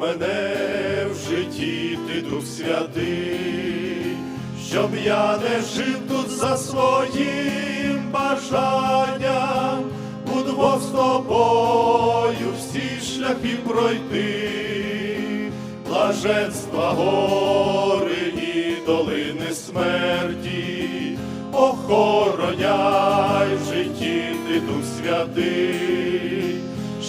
мене в житті, ти Дух Святий, щоб я не жив тут за своїм бажанням, удвох з тобою всі шляхи пройти, блаженства гори і долини смерті, охороняй в житті ти Дух Святий,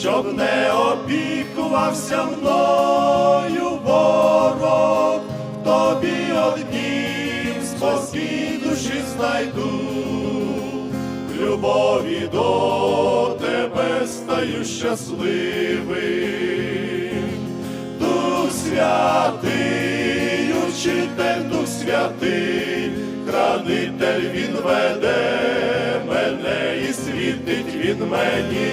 щоб не опікувався мною ворог, тобі однім спокій душі знайду, любові до тебе стаю щасливим. Дух святий, учитель, Дух святий, хранитель він веде мене і світить він мені,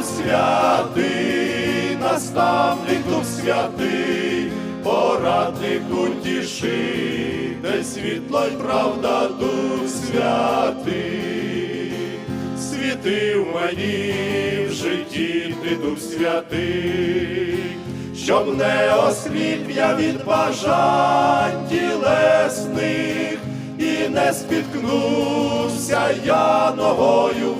Дух святий, наставник Дух святий, порадник утішитель, світло й правда, Дух святий. Світи в мені в житті ти Дух святий, щоб не осліп я від бажань тілесних і не спіткнувся я ногою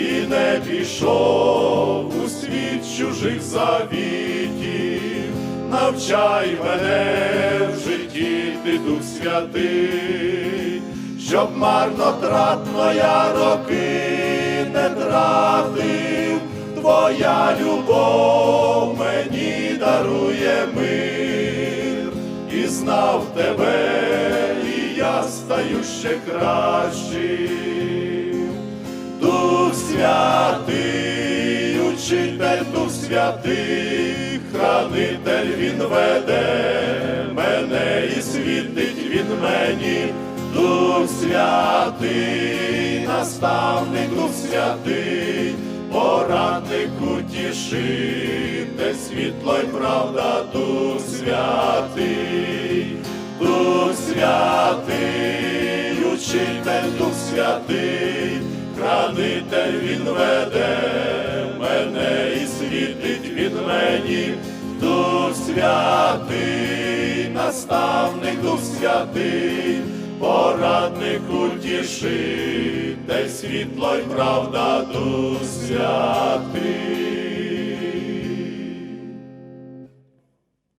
і не пішов у світ чужих завітів, навчай мене в житті ти Дух святий щоб марнотратно я роки не тратив, твоя любов мені дарує мир, і знав тебе, і я стаю ще кращим. Дух святий, учитель, Дух святий, хранитель він веде мене і світить він мені. Дух святий, наставник Дух святий, порадник утішитель, світло й правда, Дух святий, Дух святий, учитель, Дух святий, хранитель він веде мене і світить він мені, Дух святий, наставник Дух святий порадник утішитель, світло й правда Дух святий.